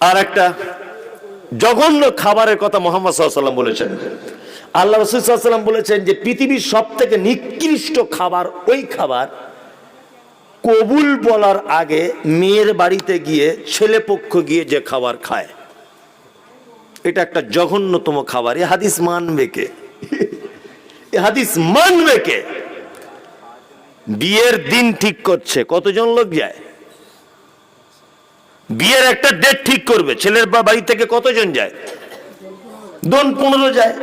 আর একটা জঘন্য খাবারের কথা মোহাম্মদ সাল্লাম বলেছেন। আল্লাহ রসুলাম বলেছেন যে পৃথিবীর সব থেকে নিকৃষ্ট খাবার ওই খাবার কবুল বলার আগে মেয়ের বাড়িতে গিয়ে ছেলে পক্ষ গিয়ে যে খাবার খায়। এটা একটা জঘন্যতম খাবার। এ হাদিস মানবে কে? এ হাদিস মানবে কে? বিয়ের দিন ঠিক করছে। কতজন লোক যায়? বিয়ের একটা ডেট ঠিক করবে। ছেলের বা বাড়ি থেকে কতজন যায়? জন পনেরো যায়।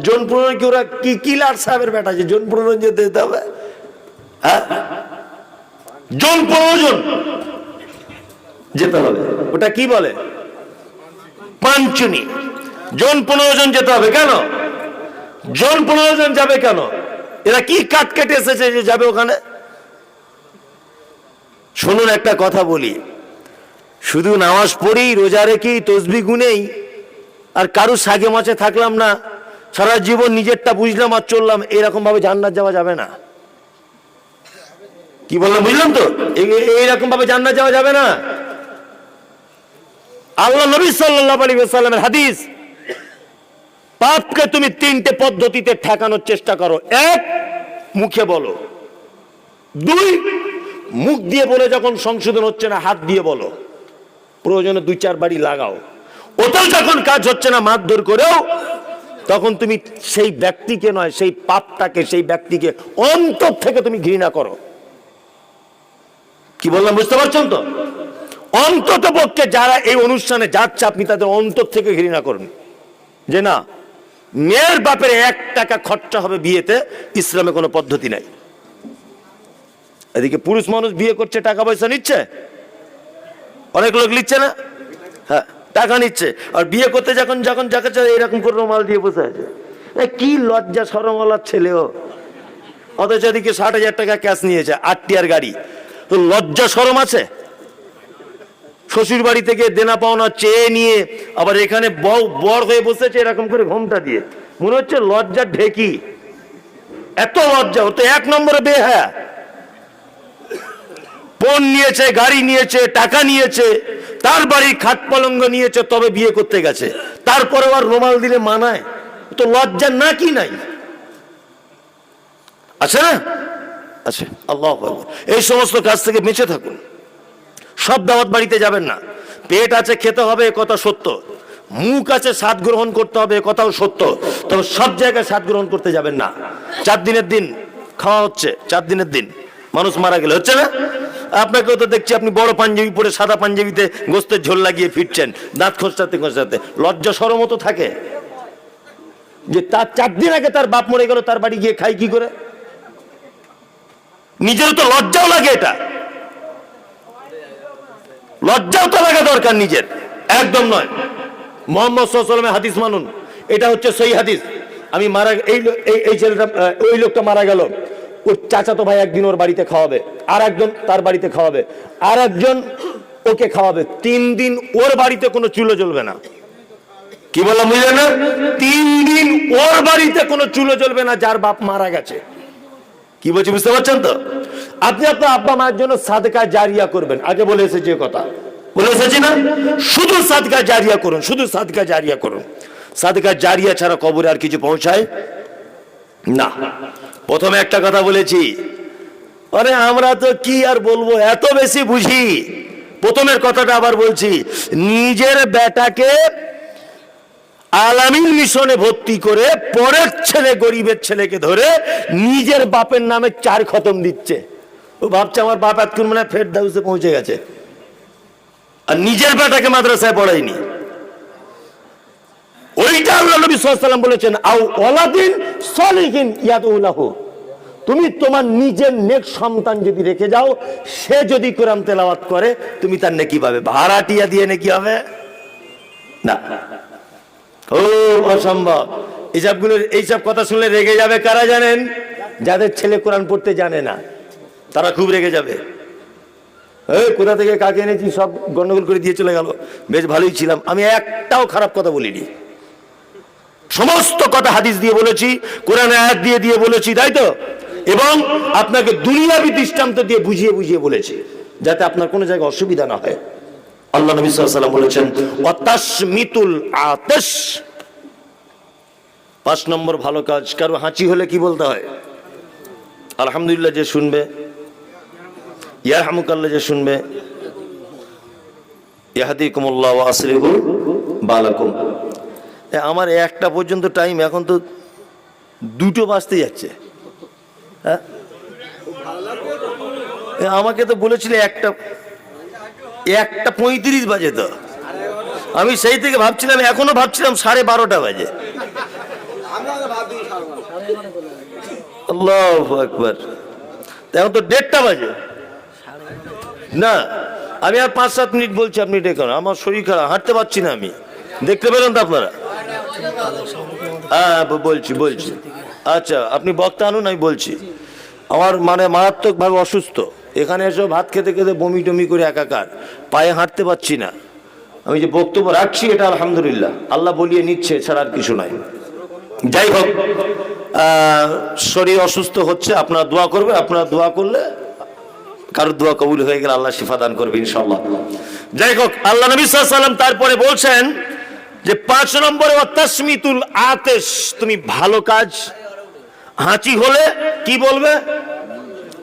জন পনেরো কি ওরা কি কিলার সাহেবের বেটা আছে জন পনেরো যেতে যেতে হবে? হ্যাঁ? জন পনেরো জন যেতে হবে। ওটা কি বলে? পাঞ্চুনি। জন পনেরো জন যেতে হবে কেন? জন পনেরো জন যাবে কেন? এরা কি কাট কেটে এসেছে যে যাবে ওখানে? শুনুন একটা কথা বলি। শুধু নামাজ পড়েই রোজা রেখেই তসবি গুনেই, আর কারও সাগে মাছে থাকলাম না, সারা জীবন নিজেরটা বুঝলাম আর চললাম এরকম ভাবে জান্নাত যাওয়া যাবে না। কি বললাম, বুঝলাম তো? এই- এইরকম ভাবে জান্নাত যাওয়া যাবে না। আল্লাহ নবী ওয়াসাল্লামের হাদিস, পাপকে তুমি তিনটে পদ্ধতিতে ঠেকানোর চেষ্টা করো। এক, মুখে বলো। দুই, মুখ দিয়ে বলে যখন সংশোধন হচ্ছে না, হাত দিয়ে বলো। প্রয়োজনে দুই, চার বাড়ি লাগাও। ওটাও যখন কাজ হচ্ছে না মারধর করেও, তখন তুমি সেই ব্যক্তিকে নয়, সেই পাপটাকে, সেই ব্যক্তিকে অন্তর থেকে তুমি ঘৃণা করো। কি বললাম, বুঝতে পারছেন তো? অন্তত পক্ষে যারা এই অনুষ্ঠানে যাচ্ছে, আপনি তাদের অন্তর থেকে ঘৃণা করুন। যে না, মেয়ের বাপের এক টাকা খরচা হবে বিয়েতে, ইসলামে কোনো পদ্ধতি নাই। এদিকে পুরুষ মানুষ বিয়ে করছে, টাকা পয়সা নিচ্ছে অনেক লোক নিচ্ছে না? হ্যাঁ টাকা নিচ্ছে। আর বিয়ে করতে যখন যখন যাকে চায়, এরকম করে রুমাল দিয়ে বসে আছে। কি লজ্জা সরমলার ছেলে ও। অথচ এদিকে ষাট হাজার টাকা ক্যাশ নিয়েছে, আটটিয়ার গাড়ি। তো লজ্জা সরম আছে? শ্বশুর বাড়ি থেকে দেনা পাওনা চেয়ে নিয়ে আবার এখানে বউ, বর হয়ে বসেছে, এরকম করে ঘোমটা দিয়ে। মনে হচ্ছে লজ্জার ঢেকি। এত লজ্জা, ও তো এক নম্বরে বে বোন নিয়েছে, গাড়ি নিয়েছে, টাকা নিয়েছে, তার বাড়ি খাট পলঙ্গ নিয়েছে, তবে বিয়ে করতে গেছে। তারপরে আর রুমাল দিলে মানায়। তো লজ্জা না কি নাই? আছে না? আছে। আল্লাহ এই সমস্ত কাজ থেকে বেঁচে থাকুন। সব দাওয়াত বাড়িতে যাবেন না। পেট আছে, খেতে হবে কথা সত্য। মুখ আছে, স্বাদ গ্রহণ করতে হবে কথাও সত্য। তবে সব জায়গায় স্বাদ গ্রহণ করতে যাবেন না। চার দিনের দিন, খাওয়া হচ্ছে, চার দিনের দিন। মানুষ মারা গেলে হচ্ছে না? আপনাকেও তো দেখছি আপনি বড় পাঞ্জাবি পরে সাদা পাঞ্জাবিতে গোস্তের ঝোল লাগিয়ে ফিরছেন, দাঁত খোঁচাতে খোঁচাতে লজ্জা সরমও তো থাকে। যে তার চার দিন আগে তার বাপ মরে গেল, তার বাড়ি গিয়ে খাই কি করে? নিজের তো লজ্জাও লাগে এটা। লজ্জাও তো লাগা দরকার নিজের। একদম নয়। মোহাম্মদ সাল্লামের হাদিস মানুন। এটা হচ্ছে সেই হাদিস। আমি মারা, এই ছেলেটা ওই লোকটা মারা গেল। ওর চাচাতো ভাই একদিন ওর বাড়িতে খাওয়াবে আর একজন তার বাড়িতে খাওয়াবে আর একজন ওকে খাওয়াবে। তিন দিন ওর বাড়িতে কোনো চুলো জ্বলবে না। কি বললাম, বুঝলেন না? তিন দিন ওর বাড়িতে কোনো চুলো জ্বলবে না, যার বাপ মারা গেছে। কি বলছি, বুঝতে পারছেন তো? আপনি আপনার আব্বা মায়ের জন্য সাদকা জারিয়া করবেন। আগে বলে এসেছি কথা। বলে এসেছি না? শুধু সাদকা জারিয়া করুন, শুধু সাদকা জারিয়া করুন। সাদকা জারিয়া ছাড়া কবরে আর কিছু পৌঁছায় না। প্রথমে একটা কথা বলেছি। আরে, আমরা তো কি আর বলব? এত বেশি বুঝি। প্রথমের কথাটা আবার বলছি, নিজের বেটাকে আলামিন মিশনে ভর্তি করে পরের ছেলে, গরিবের ছেলেকে ধরে নিজের বাপের নামে চার খতম দিচ্ছে। ও ভাবছে আমার বাপ এতক্ষণ মানে ফের দাউসে পৌঁছে গেছে। আর নিজের বেটাকে মাদ্রাসায় পড়ায়নি। ওইটা আল্লাহ নবী সাল্লাম বলেছেন আউ ওলাদিন সলিহিন ইয়াদুল্লাহু তুমি তোমার নিজের নেক সন্তান যদি রেখে যাও, সে যদি কোরআন তেলাওয়াত করে, তুমি তার নেকি পাবে। ভাড়াটিয়া দিয়ে নেকি হবে? না। ও অসম্ভব। এইসবগুলোর এইসব কথা শুনলে রেগে যাবে কারা জানেন? যাদের ছেলে কোরআন পড়তে জানে না, তারা খুব রেগে যাবে। এই, কোথা থেকে কাকে এনেছি? সব গন্ডগোল করে দিয়ে চলে গেল। বেশ, ভালোই ছিলাম। আমি একটাও খারাপ কথা বলিনি। সমস্ত কথা হাদিস দিয়ে বলেছি, কোরআন আয়াত দিয়ে দিয়ে বলেছি, তাই তো? এবং আপনাকে দুনিয়াবি দৃষ্টান্ত দিয়ে বুঝিয়ে বুঝিয়ে বলেছি যাতে আপনার কোনো জায়গায় অসুবিধা না হয়। আল্লাহ নবী সাল্লাম বলেছেন অতাসমিতুল আতেশ। পাঁচ নম্বর ভালো কাজ কারও হাঁচি হলে কি বলতে হয়? আলহামদুলিল্লাহ যে শুনবে ইয়ার হামুকাল্লাহ যে শুনবে ইয়াহাদিকুমুল্লাহ আসলিহু বালাকুম। এ, আমার একটা পর্যন্ত টাইম এখন তো দুটো বাজতে যাচ্ছে। হ্যাঁ? আমাকে তো বলেছিলে একটা একটা পঁয়ত্রিশ বাজে তো। আমি সেই থেকে ভাবছিলাম, এখনও ভাবছিলাম সাড়ে বারোটা বাজে। আকবার। এখন তো দেড়টা বাজে। না, আমি আর পাঁচ, সাত মিনিট বলছি, আপনি ডেকে। আমার শরীর খারাপ, হাঁটতে পারছি না আমি। দেখতে পেলেন তো আপনারা? হ্যাঁ বলছি বলছি। আচ্ছা আপনি বক্তা আনুন, আমি বলছি। আমার মানে মারাত্মকভাবে অসুস্থ। এখানে এসে ভাত খেতে খেতে বমি টমি করে একাকার। পায়ে হাঁটতে পারছি না। আমি যে বক্তব্য রাখছি, এটা আলহামদুলিল্লাহ। আল্লাহ বলিয়ে নিচ্ছে ছাড়া আর কিছু নাই। যাই হোক শরীর অসুস্থ হচ্ছে, আপনারা দোয়া করবে আপনারা দোয়া করলে কারোর দোয়া কবুল হয়ে গেলে আল্লাহ শিফা দান করবে ইনশাল্লাহ যাই হোক, আল্লাহ নবী সাল্লাম তারপরে বলছেন যে, পাঁচ নম্বরে অত্যাসমিতুল আতেশ, তুমি ভালো কাজ হাঁচি হলে কি বলবে?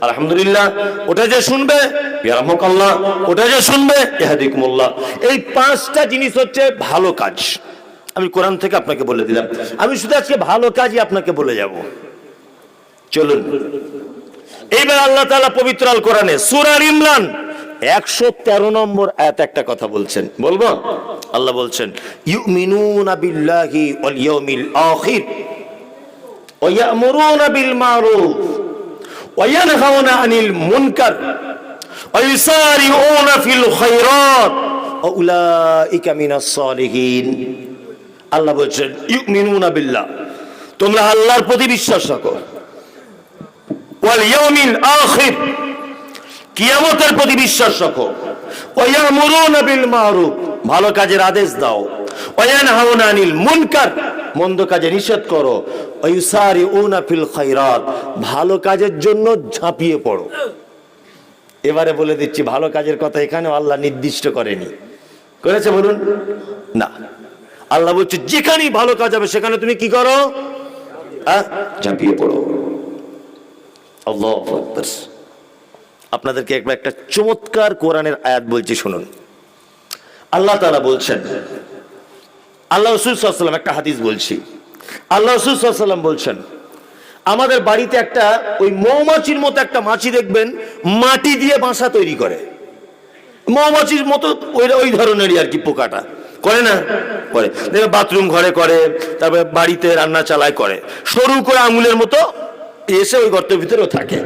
আলহামদুলিল্লাহ, ওটা যে শুনবে, ইয়ারহামুকাল্লাহ, ওটা যে শুনবে ইহাদিকুমুল্লাহ এই পাঁচটা জিনিস হচ্ছে ভালো কাজ। আমি কোরআন থেকে আপনাকে বলে দিলাম। আমি শুধু আজকে ভালো কাজই আপনাকে বলে যাব। চলুন। এইবার আল্লাহ তাআলা পবিত্র আল কোরআনে সূরা ইমরান, একশো তেরো নম্বর আয়াত একটা কথা বলছেন। বলব? আল্লাহ বলছেন, ইউমিনুনা বিল্লাহি ওয়াল ইয়াউমিল আখির। ওয়া ওয়া ইয়ানহাউনা আনিল মুনকার ওয়া ইউসারিউনা ফিল খায়রাত ওয়া উলাইকা মিনাস সালিহিন আল্লাহ বলছেন, ইউমিনুনা বিল্লাহ। তোমরা আল্লাহর প্রতি বিশ্বাস রাখো। ওয়াল ইয়াউমিল কিয়ামতের প্রতি বিশ্বাস রাখো। ওয়ায়ামুরুনা বিল মারুফ। ভালো কাজের আদেশ দাও। মন্দ কাজে নিষেধ করো। ভালো কাজের জন্য ঝাঁপিয়ে পড়ো। এবারে বলে দিচ্ছি, ভালো কাজের কথা এখানে আল্লাহ নির্দিষ্ট করেনি। করেছে বলুন? না। আল্লাহ বলছে, যেখানেই ভালো কাজ হবে, সেখানে তুমি কি করো? ঝাঁপিয়ে পড়ো। আপনাদেরকে একবার একটা চমৎকার কোরআনের আয়াত বলছি, শুনুন। আল্লাহ তাআলা বলছেন আল্লাহ রসুল একটা হাদিস বলছি। আল্লাহ রসুল বলছেন, আমাদের বাড়িতে একটা ওই মৌমাছির মতো একটা মাছি দেখবেন, মাটি দিয়ে বাসা তৈরি করে। মৌমাছির মতো ওই ধরনেরই আর কি পোকাটা। করে না? করে। বাথরুম ঘরে করে, তারপরে বাড়িতে রান্না চালায় করে। সরু করে আঙুলের মতো এসে ওই গর্তের ভিতরেও থাকে।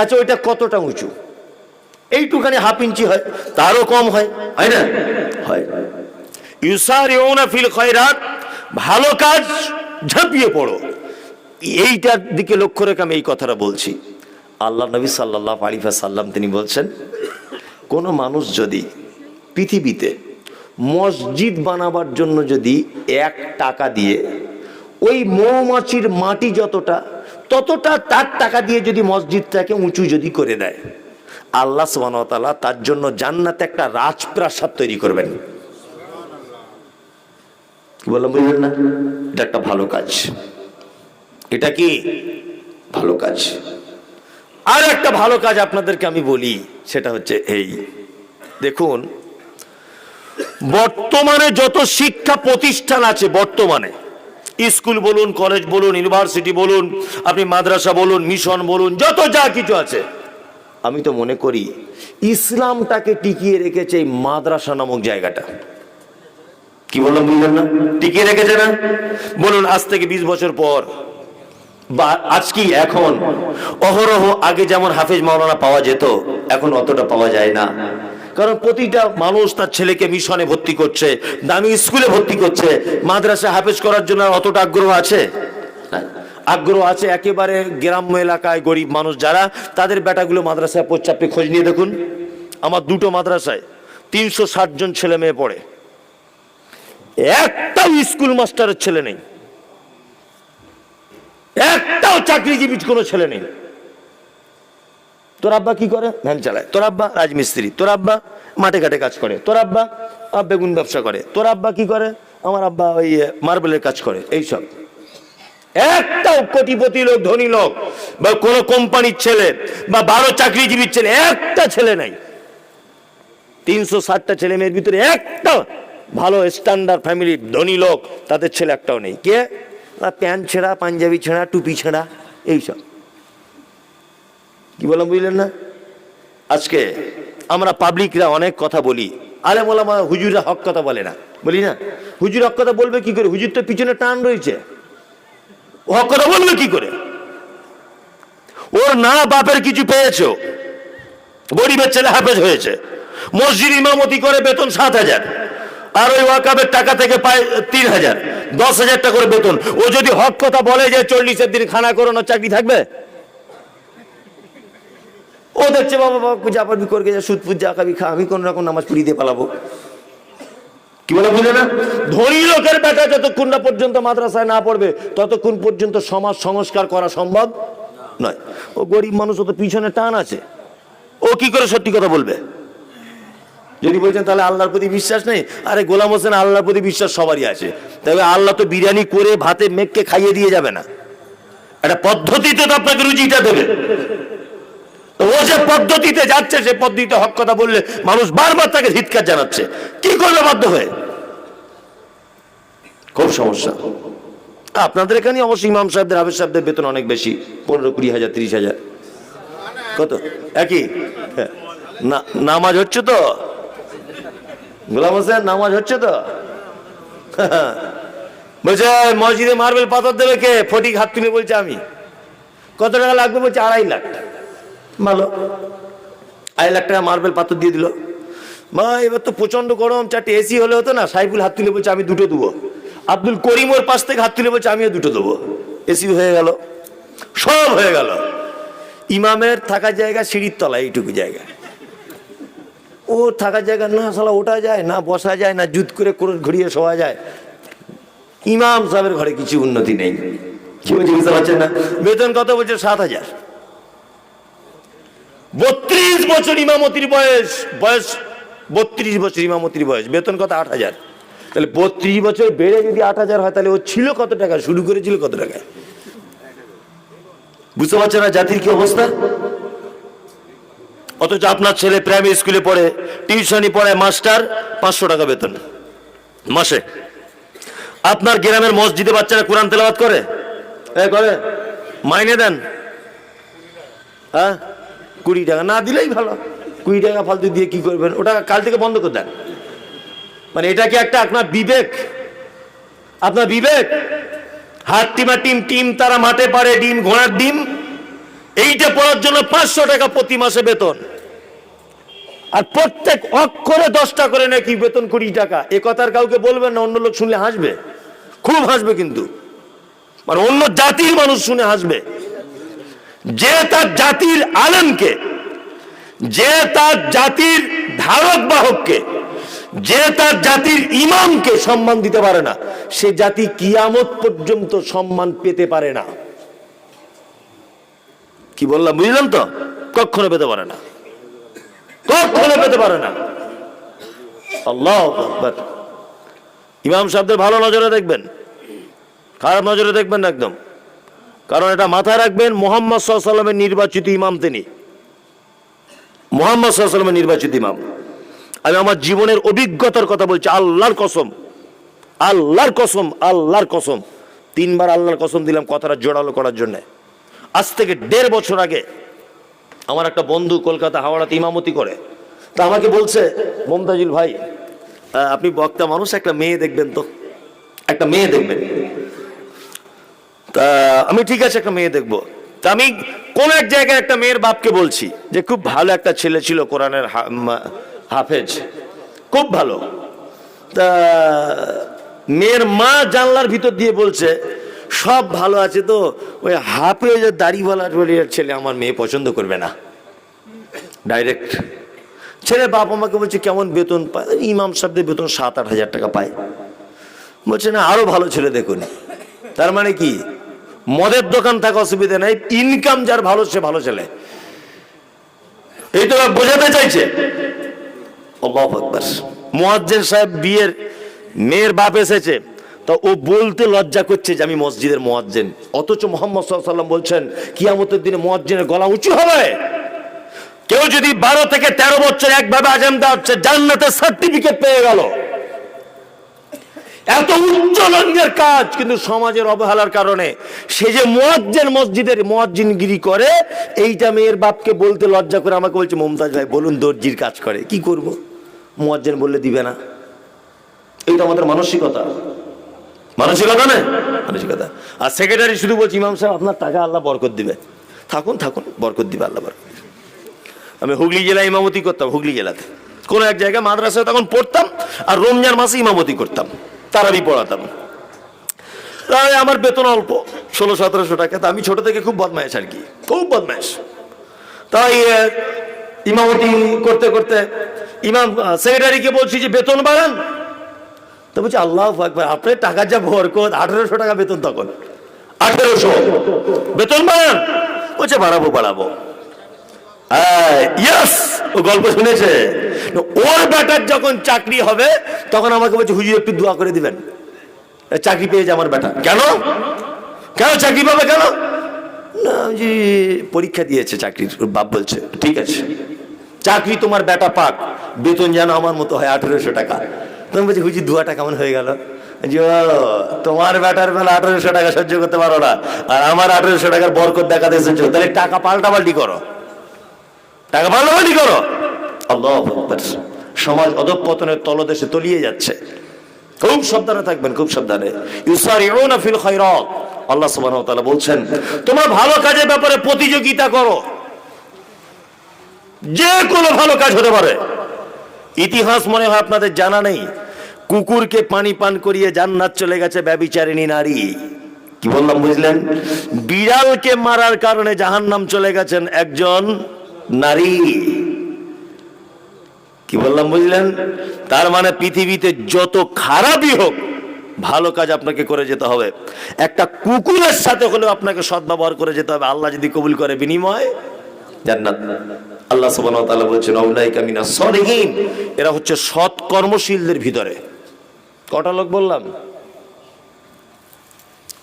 আচ্ছা ওইটা কতটা উঁচু? এইটুখানি হাফ ইঞ্চি হয়, তারও কম হয় হয় না? হয়। খয়রাত, ভালো কাজ ঝাঁপিয়ে পড়ো। এইটার দিকে লক্ষ্য রেখে আমি এই কথাটা বলছি। আল্লাহ নবী সাল্লাহ আলিফা সাল্লাম তিনি বলছেন, কোনো মানুষ যদি পৃথিবীতে মসজিদ বানাবার জন্য যদি এক টাকা দিয়ে, ওই মৌমাছির মাটি যতটা, ততটা তার টাকা দিয়ে যদি মসজিদটাকে উঁচু যদি করে দেয়, আল্লাহ সুবাহতালা তার জন্য জান্নাতে একটা রাজপ্রাসাদ তৈরি করবেন। কি বললাম বুঝলেন না? এটা একটা ভালো কাজ। এটা কি? ভালো কাজ। আর একটা ভালো কাজ আপনাদেরকে আমি বলি, সেটা হচ্ছে এই। দেখুন, বর্তমানে যত শিক্ষা প্রতিষ্ঠান আছে বর্তমানে, স্কুল বলুন, কলেজ বলুন, ইউনিভার্সিটি বলুন, আপনি মাদ্রাসা বলুন, মিশন বলুন, যত যা কিছু আছে, আমি তো মনে করি, ইসলামটাকে টিকিয়ে রেখেছে এই মাদ্রাসা নামক জায়গাটা। কি বললাম বুঝলেন না? টিকিয়ে রেখেছে না? বলুন, আজ থেকে বিশ বছর পর বা আজ কি এখন? অহরহ আগে যেমন হাফেজ মাওলানা পাওয়া যেত, এখন অতটা পাওয়া যায় না। কারণ প্রতিটা মানুষ তার ছেলেকে মিশনে ভর্তি করছে, দামি স্কুলে ভর্তি করছে, মাদ্রাসা হাফেজ করার জন্য অতটা আগ্রহ আছে? হ্যাঁ? আগ্রহ আছে একেবারে গ্রাম্য এলাকায় গরিব মানুষ যারা, তাদের বেটাগুলো মাদ্রাসায় আপনি খোঁজ নিয়ে দেখুন। আমার দুটো মাদ্রাসায় তিনশো ষাট জন ছেলে মেয়ে পড়ে। একটাও স্কুল মাস্টারের ছেলে নেই। একটাও চাকরিজীবী কোনো ছেলে নেই। তোর আব্বা কি করে? ভ্যান চালায়। তোর আব্বা রাজমিস্ত্রি। তোর আব্বা মাঠে ঘাটে কাজ করে। তোর আব্বা বেগুন ব্যবসা করে। তোর আব্বা কি করে? আমার আব্বা ওই মার্বেলের কাজ করে। এইসব একটাও কোটিপতি লোক, ধনী লোক, বা কোন কোম্পানির ছেলে, বা বারো চাকরিজীবীর ছেলে, একটা ছেলে নাই। তিনশো ষাটটা ছেলে মেয়ের ভিতরে একটা ভালো স্ট্যান্ডার্ড ফ্যামিলির ধনী লোক, তাদের ছেলে একটাও নেই। কে? প্যান্ট ছেঁড়া, পাঞ্জাবি ছেঁড়া, টুপি ছেঁড়া, এইসব। কি বললাম, বুঝলেন না? আজকে আমরা পাবলিকরা অনেক কথা বলি। আলে বললাম হুজুরা হক কথা বলে না। বলি না? হুজুর হক কথা বলবে কি করে? হুজুর তো পিছনে টান রয়েছে। হক কথা বলবে কি করে? ওর না বাপের কিছু পেয়েছ? গরিবের ছেলে হাফেজ হয়েছে। মসজিদ ইমামতি করে বেতন সাত হাজার। আর ওই ওয়াকাবের টাকা থেকে পায় তিন হাজার। দশ হাজার টাকা করে বেতন। ও যদি হক কথা বলে যে চল্লিশের দিন খানা করানোর চাকরি থাকবে? ও দেখছে বাবা বাবা যা পারবি করকে যা সুদ ফুদ যা খাবি খা আমি কোন রকম নামাজ পড়িয়ে দিয়ে পালাবো। কি বলে বুঝলে না? ধনী লোকের বেটা যতক্ষণ না পর্যন্ত মাদ্রাসায় না পড়বে ততক্ষণ পর্যন্ত সমাজ সংস্কার করা সম্ভব নয়। ও গরিব মানুষ ও তো পিছনে টান আছে। ও কি করে সত্যি কথা বলবে? যদি বলছেন তাহলে আল্লাহর প্রতি বিশ্বাস নেই? আরে গোলাম হোসেন আল্লাহর প্রতি বিশ্বাস সবারই আছে। তবে আল্লাহ তো বিরিয়ানি করে, ভাতে, মেঘকে খাইয়ে দিয়ে যাবে না। একটা পদ্ধতিতে তো আপনাকে রুচিটা দেবে। ও যে পদ্ধতিতে যাচ্ছে, সে পদ্ধতিতে হক কথা বললে মানুষ বারবার তাকে ধিৎকার জানাচ্ছে। কি করবে বাধ্য হয়ে? খুব সমস্যা। আপনাদের এখানে অবশ্যই ইমাম সাহেবদের, হাফেজ সাহেবদের বেতন অনেক বেশি, পনেরো কুড়ি হাজার, তিরিশ হাজার। কত? একই? হ্যাঁ। না, নামাজ হচ্ছে তো? গোলাম হোসেন, নামাজ হচ্ছে তো? বলছে মসজিদে মার্বেল পাথর দেবে কে? ফটিক হাত তুলে বলছে আমি। কত টাকা লাগবে? বলছে, আড়াই লাখ ভালো। আড়াই লাখ টাকা মার্বেল পাথর দিয়ে দিল। মা, এবার তো প্রচণ্ড গরম, চারটে এসি হলে হতো না? সাইফুল হাত তুলে বলছে, আমি দুটো দেবো। আব্দুল করিম ওর পাশ থেকে হাত তুলে বলছে, আমিও দুটো দেবো। এসি হয়ে গেল। সব হয়ে গেল। ইমামের থাকার জায়গা, সিঁড়ির তলায়, এইটুকু জায়গা। ও থাকার জায়গা না সালা ওঠা যায়, না বসা যায়, না জুত করে করে ঘুরিয়ে শোয়া যায়। ইমাম সাহেবের ঘরে কিছু উন্নতি নেই। কি বলছে, বুঝতে পারছেন না? বেতন কত বলছে? সাত হাজার। বত্রিশ বছর ইমামতির বয়স বয়স বত্রিশ বছর ইমামতির বয়স, বেতন কত? আট হাজার। তাহলে বত্রিশ বছর বেড়ে যদি আট হাজার হয়, তাহলে ও ছিল কত টাকা? শুরু করেছিল কত টাকা বুঝতে পারছেন না জাতির কি অবস্থা? অথচ আপনার ছেলে প্রাইমারি স্কুলে পড়ে টিউশনি পড়ে মাস্টার পাঁচশো টাকা বেতন। মাসে। আপনার গ্রামের মসজিদে বাচ্চারা কোরআন তেলাওয়াত করে? করে। মাইনে দেন। হ্যাঁ? কুড়ি টাকা। না দিলেই ভালো। কুড়ি টাকা ফালতু দিয়ে কি করবেন? ওটা কাল থেকে বন্ধ করে দেন। মানে এটা কি একটা আপনার বিবেক? আপনার বিবেক? হাত টিমা টিম টিম তারা মাঠে পারে ডিম, ঘোড়ার ডিম, এইটা পড়ার জন্য পাঁচশো টাকা প্রতি মাসে বেতন। আর প্রত্যেক অক্ষরে দশটা করে নাকি বেতন কুড়ি টাকা। এ কথার কাউকে বলবেন না, অন্য লোক শুনলে হাসবে? খুব হাসবে কিন্তু। মানে অন্য জাতির মানুষ শুনে হাসবে। যে তার জাতির আলেমকে, যে তার জাতির ধারক বাহককে, যে তার জাতির ইমামকে সম্মান দিতে পারে না, সে জাতি কিয়ামত পর্যন্ত সম্মান পেতে পারে না। কি বললাম বুঝলাম তো? কখনো পেতে পারে না। কখনো পেতে পারে না। আল্লাহ। ইমাম সাহেবদের ভালো নজরে দেখবেন, খারাপ নজরে দেখবেন একদম। কারণ এটা মাথায় রাখবেন, মোহাম্মদ সাল্লামের নির্বাচিত ইমাম তিনি। মোহাম্মদ সাল্লামের নির্বাচিত ইমাম। আমি আমার জীবনের অভিজ্ঞতার কথা বলছি, আল্লাহর কসম আল্লাহর কসম আল্লাহর কসম। তিনবার আল্লাহর কসম দিলাম কথাটা জোড়ালো করার জন্য। আজ থেকে দেড় বছর আগে আমার একটা বন্ধু কলকাতা হাওড়াতে ইমামতি করে। তা আমাকে বলছে, মমতাজুল ভাই আপনি বক্তা মানুষ, একটা মেয়ে দেখবেন তো। একটা মেয়ে দেখবেন। তা আমি ঠিক আছে, একটা মেয়ে দেখব। তা আমি কোন এক জায়গায় একটা মেয়ের বাপকে বলছি, যে খুব ভালো একটা ছেলে ছিল কোরআনের হাফেজ। খুব ভালো। তা মেয়ের মা জানলার ভিতর দিয়ে বলছে সব ভালো আছে তো। ওই হাফেজ আর দাড়িওয়ালা টড়িয়ার ছেলে, আমার মেয়ে পছন্দ করবে না। ডাইরেক্ট ছেলে বাপ আমাকে বলছে, কেমন বেতন পায়? ইমাম সাহেবদের বেতন সাত, আট হাজার টাকা পায়। বলছে, না, আরও ভালো ছেলে দেখুন। তার মানে কি? মদের দোকান থাকা অসুবিধা নেই ইনকাম যার ভালো, সে ভালো ছেলে। এই তো বোঝাতে চাইছে। আকবার। মুয়াজ্জিন সাহেব বিয়ের, মেয়ের বাপ এসেছে। তো ও বলতে লজ্জা করছে যে আমি মসজিদের মুয়াজ্জিন। অথচ মোহাম্মদ সাল্লাম বলছেন, কিয়ামতের দিনে মুয়াজ্জিনের গলা উঁচু হবে। কেউ যদি বারো থেকে তেরো বছর একভাবে আজাম দেওয়া হচ্ছে, জান্নাতের সার্টিফিকেট পেয়ে গেল। এত উচ্চ লঙ্গের কাজ কিন্তু সমাজের অবহেলার কারণে। সে যে মোয়াজ্জেন মসজিদের মোয়াজ্জিনগিরি করে, এইটা মেয়ের বাপকে বলতে লজ্জা করে আমাকে বলছে, মমতাজ ভাই, বলুন দর্জির কাজ করে, কি করব? মোয়াজ্জেন বললে, দিবে না। এইটা আমাদের মানসিকতা। মানসিকতা না মানসিকতা। আর সেক্রেটারি শুধু বলছি, ইমাম সাহেব, আপনার টাকা আল্লাহ বরকত দিবে। থাকুন থাকুন, বরকত দিবে, আল্লাহ বরকত আমি হুগলি জেলায় ইমামতি করতাম, হুগলি জেলাতে। কোনো এক জায়গায় মাদ্রাসায় তখন পড়তাম, আর রমজান মাসে ইমামতি করতাম। তারাবি পড়াতাম। তাই আমার বেতন অল্প, ষোলো, সতেরোশো টাকা। তা আমি ছোট থেকে খুব বদমাইশ আর কি, খুব বদমাইশ তাই ইমামতি করতে করতে ইমাম সেক্রেটারিকে বলছি যে, বেতন বাড়ান তো বলছি, আল্লাহ একবার আপনার টাকা যা বরকত, আঠেরোশো টাকা বেতন তখন। আঠেরোশো। বেতন বাড়ান। বলছে, বাড়াবো বাড়াবো। ও গল্প শুনেছে। ওর বেটার যখন চাকরি হবে, তখন আমাকে বলছে, হুজুর, একটু দোয়া করে দিবেন। চাকরি পেয়েছে আমার বেটা। কেন? কেন চাকরি পাবে, কেন? না জি পরীক্ষা দিয়েছে চাকরির বাপ বলছে, ঠিক আছে। চাকরি তোমার বেটা পাক। বেতন যেন আমার মতো হয় আঠেরোশো টাকা। তখন বলছি হুজুর দুয়াটা কেমন হয়ে গেল? যে তোমার বেটার বেলা আঠেরোশো টাকা সহ্য করতে পারো না, আর আমার আঠেরোশো টাকার বরকত দেখাতে এসেছ। তাহলে টাকা পাল্টাপাল্টি করো। টাকা পাল্টাপাল্টি করো। আল্লাহ সমাজ অধঃপতনের তলদেশে তলিয়ে যাচ্ছে। খুব সাবধানে থাকবেন, খুব সাবধানে। ইউসারিউনা ফিল খায়রাত। আল্লাহ সুবহানাহু ওয়া তাআলা বলছেন, তোমরা ভালো কাজের ব্যাপারে প্রতিযোগিতা করো। যে কোনো ভালো কাজ হতে পারে। ইতিহাস মনে হয় আপনাদের জানা নেই। কুকুরকে পানি পান করিয়ে জান্নাত চলে গেছে ব্যবিচারিণী নারী। কি বললাম, বুঝলেন? বিড়ালকে মারার কারণে জাহান্নাম চলে গেছেন একজন নারী। কি বললাম, বুঝলেন? তার মানে পৃথিবীতে যত খারাপই হোক, ভালো কাজ আপনাকে করে যেতে হবে। একটা কুকুরের সাথে হলেও আপনাকে সদ্ব্যবহার করে যেতে হবে। আল্লাহ যদি কবুল করে বিনিময়, জান্নাত। আল্লাহ সুবহানাহু এরা হচ্ছে সৎ কর্মশীলদের ভিতরে। কটা লোক বললাম?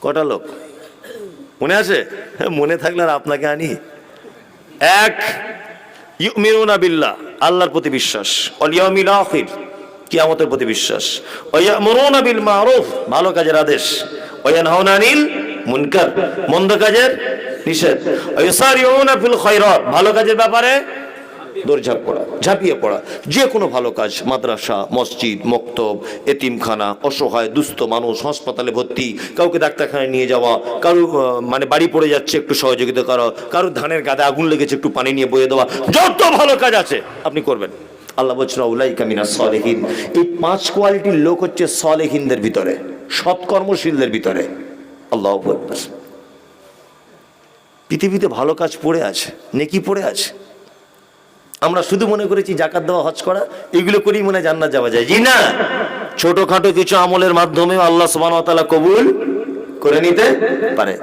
কটা লোক? মনে আছে? হ্যাঁ মনে থাকলে আর আপনাকে আনি। এক, ইউমিনুনা বিল্লাহ, আল্লাহর প্রতি বিশ্বাস। ওয়াল আখির, কিয়ামতের প্রতি বিশ্বাস। ওয়া ইয়ামুরুনা বিল মারুফ, ভালো কাজের আদেশ। ওয়া ইয়ানহাউনা আনিল মুনকার, মন্দ কাজের নিষেধ। ফিল খায়রাত, ভালো কাজের ব্যাপারে দৌড়ঝাঁপ পড়া ঝাঁপিয়ে পড়া। যে কোনো ভালো কাজ, মাদ্রাসা, মসজিদ, মক্তব, এতিমখানা, অসহায়, দুস্থ মানুষ, হাসপাতালে ভর্তি, কাউকে ডাক্তারখানায় নিয়ে যাওয়া, কারও মানে বাড়ি পড়ে যাচ্ছে একটু সহযোগিতা করা, কারও ধানের গাদে আগুন লেগেছে একটু পানি নিয়ে বয়ে দেওয়া, যত ভালো কাজ আছে আপনি করবেন। আল্লাহ বলছেন উলাই কামিনা সলেহীন। এই পাঁচ কোয়ালিটির লোক হচ্ছে সলেহীনদের ভিতরে সৎকর্মশীলদের ভিতরে। আল্লাহ। পৃথিবীতে ভালো কাজ পড়ে আছে, নেকি পড়ে আছে। আমরা শুধু মনে করেছি জাকাত দেওয়া, হজ করা, এগুলো করেই মনে জান্নাত যাওয়া যায়। জি না? ছোটখাটো কিছু আমলের মাধ্যমে আল্লাহ সুবহানাহু কবুল করে নিতে পারে।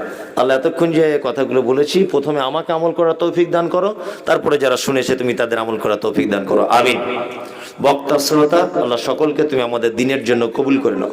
আল্লাহ এতক্ষণ যে কথাগুলো বলেছি, প্রথমে আমাকে আমল করার তৌফিক দান করো, তারপরে যারা শুনেছে তুমি তাদের আমল করার তৌফিক দান করো। আমিন। বক্তা, শ্রোতা, আল্লাহ সকলকে তুমি আমাদের দিনের জন্য কবুল করে নাও।